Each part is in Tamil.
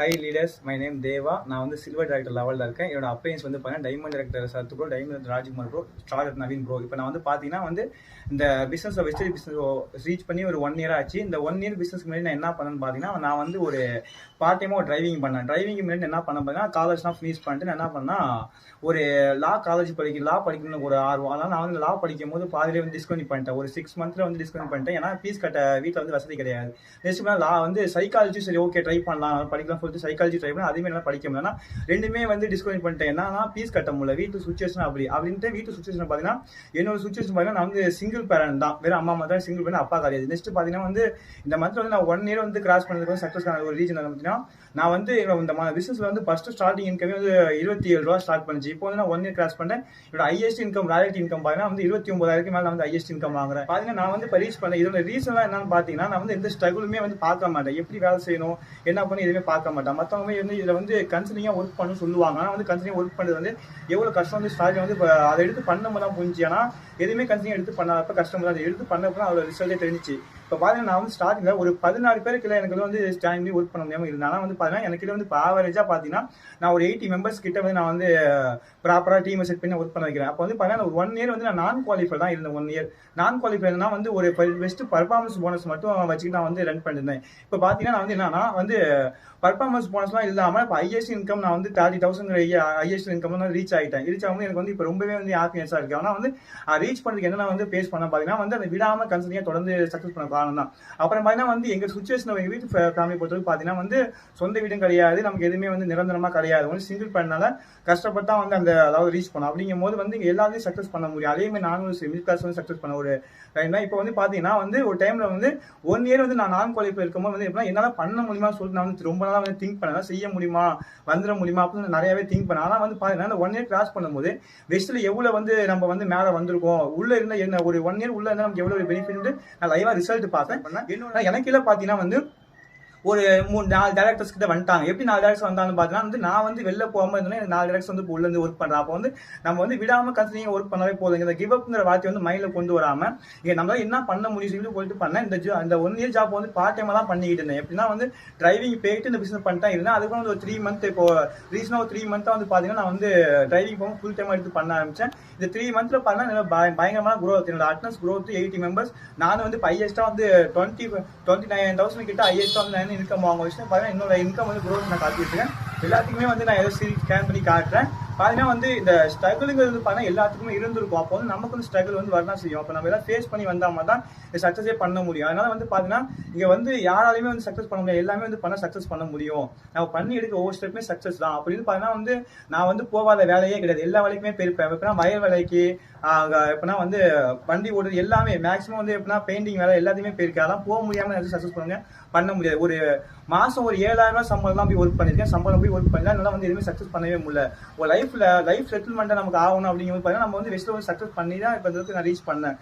Hi leaders my name Deva நான் வந்து சில்வர் டேரக்டர் லெவலில் இருக்கேன். என்னோட அப்ளையன்ஸ் வந்து பார்த்தீங்கன்னா diamond director Sathu bro diamond Rajkumar bro star Naveen bro இப்போ நான் வந்து பார்த்தீங்கன்னா வந்து இந்த பிஸ்னஸ் வெஸ்டர்ன் பிஸ்னஸ் ரீச் பண்ணி ஒரு ஒன் இயர் ஆச்சு. இந்த ஒன் இயர் பிஸ்னஸ் முன்னாடி நான் என்ன பண்ணேன்னு பார்த்தீங்கன்னா நான் வந்து ஒரு பார்ட் டைமாக டிரைவிங் பண்ணேன். டிரைவிங் முன்னாடி என்ன பண்ண பார்த்தீங்கன்னா காலேஜ்லாம் ஃபினிஷ் பண்ணிட்டு நான் என்ன பண்ணால் ஒரு லா காலேஜ் படிக்க லா படிக்கணும்னு ஒரு ஆர்வம். அதனால் நான் வந்து லா படிக்கும் போது பாதிலே வந்து டிஸ்கவுண்ட் பண்ணிட்டேன். ஒரு சிக்ஸ் மந்த்தில் வந்து டிஸ்கவுண்ட் பண்ணிட்டேன். ஏன்னா ஃபீஸ் கட்ட வீட்டில் வந்து வசதி கிடையாது. நெக்ஸ்ட் லா வந்து சைக்காலஜி சரி ஓகே ட்ரை பண்ணலாம். படிக்கலாம் சொல்லிட்டு சைக்காலஜி ட்ரை பண்ணி அதுவுமே நல்லா படிக்க முடியல. ரெண்டுமே வந்து டிஸ்கவுண்ட் பண்ணிட்டேன். என்னன்னா ஃபீஸ் கட்ட முடியல. வீட்டு சுச்சுவேஷன் அப்படி. அப்படின்ட்டு வீட்டு சுச்சுவேஷன் பார்த்தீங்கன்னா என்னோட சுச்சுவேஷன் பார்த்தீங்கன்னா நான் வந்து சிங்கிள் பேரண்ட் தான். வேற அம்மா மட்டும் சிங்கிள் பேரண்ட் அப்பா கிடையாது. நெக்ஸ்ட் பார்த்தீங்கன்னா வந்து இந்த மந்த்ல வந்து நான் ஒன் இயர் வந்து கிராஸ் பண்ணதுக்கு வந்து சக்ஸஸ் ஆன ஒரு ரீசன் பார்த்தீங்கன்னா நான் வந்து இந்த பிசினஸ்ல வந்து ஃபர்ஸ்ட் ஸ்டார்டிங் இன்கமே வந்து இருபத்தி ஏழு ரூபா ஸ்டார்ட் பண்ணுச்சு. இப்போ வந்து நான் ஒன் இயர் கிராஸ் பண்ணேன் என்னோட ஹையஸ்ட் இன்கம் ராயல்டி இன்கம் பார்த்தீங்கன்னா வந்து இருபத்தி ஒன்பதாயிரம் மேலே நான் வந்து ஹையஸ்ட் இன்கம் வாங்குறேன். பார்த்தீங்கன்னா நான் வந்து இப்போ ரீச் பண்ணேன் இதோட ரீசன்லாம் என்னன்னு பார்த்தீங்கன்னா நான் வந்து எந்த ஸ்ட்ரகுளுமே வந்து பார்க்க மாட்டேன். எப்படி வேலை செய்யணும் என்ன பண்ணி எதுவுமே பார்க்க மாட்டான். மற்றவங்க வந்து இதில் வந்து கன்சிலிங்காக ஒர்க் பண்ணணும்னு சொல்லுவாங்க. ஆனால் வந்து கன்சனிங் ஒர்க் பண்ணுறது வந்து எவ்வளோ கஷ்டம் வந்து ஸ்டார்டிங் வந்து இப்போ அதை எடுத்து பண்ண தான் புரிஞ்சு ஏன்னா எதுவுமே கன்சிலிங் எடுத்து பண்ணாதப்ப கஷ்டம் தான் அதை எடுத்து பண்ணப்போ அதோட ரிசல்ட்டே தெரிஞ்சிச்சு. இப்போ பார்த்தீங்கன்னா நான் வந்து ஸ்டார்டிங்கில் ஒரு பதினாறு பேருக்கு எனக்கு வந்து ஸ்டாண்ட் பண்ணி ஒர்க் பண்ண முடியாமல் இருந்தேன் ஆனால் வந்து பார்த்தீங்கன்னா எனக்கு வந்து இப்போ ஆவரேஜாக பார்த்தீங்கன்னா நான் ஒரு எயிட்டி மெம்பர்ஸ் கிட்ட வந்து நான் வந்து ப்ராப்பராக டீமை செட் பண்ணி ஒர்க் பண்ண வைக்கிறேன். அப்போ வந்து பார்த்தீங்கன்னா ஒரு ஒன் இயர் வந்து நான் நான் குவாலிஃபை தான் இருந்தேன் ஒன் இயர் நான் குவாலிஃபைனா வந்து ஒரு பெஸ்ட் பர்ஃபார்மன்ஸ் போனஸ் மட்டும் வச்சுக்கிட்டு நான் வந்து ரன் பண்ணியிருந்தேன். இப்போ பார்த்தீங்கன்னா நான் வந்து என்னன்னா வந்து பர்ஃபார்மன்ஸ் போனஸ்லாம் இல்லாமல் இப்போ ஐஎஸ்டி இன்கம் நான் வந்து தேர்ட்டி தௌசண்ட் ஐஎஸ்டி இன்கம் தான் ரீச் ஆகிட்டேன் ரீச் ஆகும் எனக்கு வந்து இப்போ ரொம்பவே வந்து ஹாப்பினஸாக இருக்கு. ஆனால் வந்து ரீச் பண்ணுறதுக்கு என்ன வந்து பேஸ் பண்ண பார்த்தீங்கன்னா வந்து அதை விடாமல் கன்சனியாக தொடர்ந்து சக்ஸஸ் பண்ண காரணம் தான் அப்புறம் பார்த்தீங்கன்னா வந்து எங்கள் சுச்சுவேஷன் எங்கள் வீட்டு ஃபேமிலி பொறுத்தவரைக்கும் பார்த்தீங்கன்னா வந்து சொந்த வீடும் கிடையாது. நமக்கு எதுவுமே வந்து நிரந்தரமாக கிடையாது. வந்து சிங்கிள் பண்ணனால கஷ்டப்பட்டா வந்து அந்த அதாவது ரீச் பண்ணோம். அப்படிங்கும் போது வந்து எல்லாத்தையும் சக்ஸஸ் பண்ண முடியும். அதே மாதிரி நானும் மிடில் கிளாஸ் வந்து சக்ஸஸ் பண்ண ஒரு இப்போ வந்து பார்த்தீங்கன்னா வந்து ஒரு டைம்ல வந்து ஒன் இயர் வந்து நான் நான் குவாலிஃபை இருக்கும்போது வந்து எப்படின்னா என்னால் பண்ண முடியுமா சொல்லிட்டு நான் வந்து ரொம்ப நாளாக வந்து திங்க் பண்ணலாம் செய்ய முடியுமா? வந்துட முடியுமா? அப்படின்னு நிறையவே திங்க் பண்ணேன். ஆனால் வந்து பார்த்தீங்கன்னா ஒன் இயர் கிராஸ் பண்ணும்போது வெஸ்ட்டில் எவ்வளோ வந்து நம்ம வந்து மேலே வந்திருக்கோம்? உள்ள இருந்த என்ன? ஒரு ஒன் இயர் உள்ள இருந்தால் நமக்கு எவ்வளோ பெனிஃபிட் நான் லைவாக ரிசல்ட் பார்த்தேன் என்னோட எனக்கு இல்லை பார்த்தீங்கன்னா வந்து ஒரு மூணு நாலு டேரக்டர்ஸ் கிட்ட வந்துட்டாங்க. எப்படி நாலு டேரக்டர்ஸ் வந்தாலும் பார்த்தீங்கன்னா வந்து நான் வந்து வெளில போகாம இருந்தேன் எனக்கு நாலு டேரக்டர்ஸ் வந்து உள்ள இருந்து ஒர்க் பண்றேன். அப்போ வந்து நம்ம வந்து விடாம கன்சினிங் ஒர்க் பண்ணவே போதும். இந்த கிவ் அப்ங்கிற வார்த்தை வந்து மைண்ட்ல கொண்டு வராம இங்க நம்மளால என்ன பண்ண முடியும் சொல்லி போயிட்டு பண்ணேன். இந்த jo- அந்த ஒன் இயர் ஜாப் வந்து பார்ட் டைமா தான் பண்ணிக்கிட்டு இருந்தேன். எப்படின்னா வந்து டிரைவிங் போயிட்டு இந்த பிசினஸ் பண்ணிட்டேன். இருந்தேன் அதுக்கு வந்து ஒரு த்ரீ மந்த் இப்போ ரீசனா ஒரு த்ரீ மந்த்தா வந்து பாத்தீங்கன்னா நான் வந்து டிரைவிங் போகும் ஃபுல் டைம் எடுத்து பண்ண ஆரம்பிச்சேன். இந்த த்ரீ மந்த்ல பண்ணா பயங்கரமான குரோத் என்னோட அட்னஸ் குரோத் எயிட்டி மெம்பர்ஸ் நானும் வந்து ஹையஸ்டா வந்து டுவெண்ட்டி டுவெண்ட்டி நைன் தௌசண்ட் கிட்ட ஹையஸ்டா வந்து வந்து இன்கம் வாங்க விஷயம் பார்த்தீங்கன்னா என்னோட இன்கம் வந்து குரோத் நான் காட்டிட்டு இருக்கேன். எல்லாத்துக்குமே வந்து நான் ஏதோ சீரி ஸ்கேன் பண்ணி காட்டுறேன். பார்த்தீங்கன்னா வந்து இந்த ஸ்ட்ரகிள்ங்கிறது பார்த்தா எல்லாத்துக்குமே இருந்திருக்கும். அப்போ வந்து நமக்கு வந்து ஸ்ட்ரகிள் வந்து வரதான் செய்யும். அப்போ நம்ம எல்லாம் ஃபேஸ் பண்ணி வந்தால் தான் சக்ஸஸே பண்ண முடியும். அதனால வந்து பார்த்தீங்கன்னா இங்கே வந்து யாராலையுமே வந்து சக்ஸஸ் பண்ண முடியாது. எல்லாமே வந்து பண்ண சக்ஸஸ் பண்ண முடியும். நம்ம பண்ணி எடுக்க ஒவ்வொரு ஸ்டெப்புமே சக்ஸஸ் தான். அப்படின்னு பார்த்தீங்கன்னா வந்து நான் வந்து போகாத வேலையே கிடையாது. எல்லா வேலைக்குமே போயிருப்பேன். எப்படின்னா வயல் வேலைக்கு எப்படின்னா வந்து வண்டி ஓடுறது எல்லாமே மேக்ஸிமம் வந்து எப்படின்னா பெயிண்டிங் வேலை எல்லாத்தையுமே போயிருக்கேன். அதெல்லாம் போக முடியாமல் எதுவும் சக்ஸஸ் பண்ணுங்க பண்ண முடியாது. ஒரு மாதம் ஒரு ஏழாயிரம் ரூபாய் சம்பளம் தான் போய் ஒர்க் பண்ணிருக்கேன் சம்பளம் போய் ஒர்க் பண்ணல என்னால வந்து எதுவுமே சக்ஸஸ் பண்ணவே முடியல. ஒரு லைஃப் லைஃப்ல லைஃப் செட்டில்மெண்ட் நமக்கு ஆகணும் அப்படிங்கும்போது பார்த்தீங்கன்னா நம்ம வந்து விஷயம் வந்து சக்ஸஸ் பண்ணி தான் இப்போ இந்த நான் ரீச் பண்ணேன்.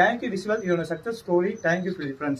தேங்க்யூ விஸ்வல் இதோட success story thank you friends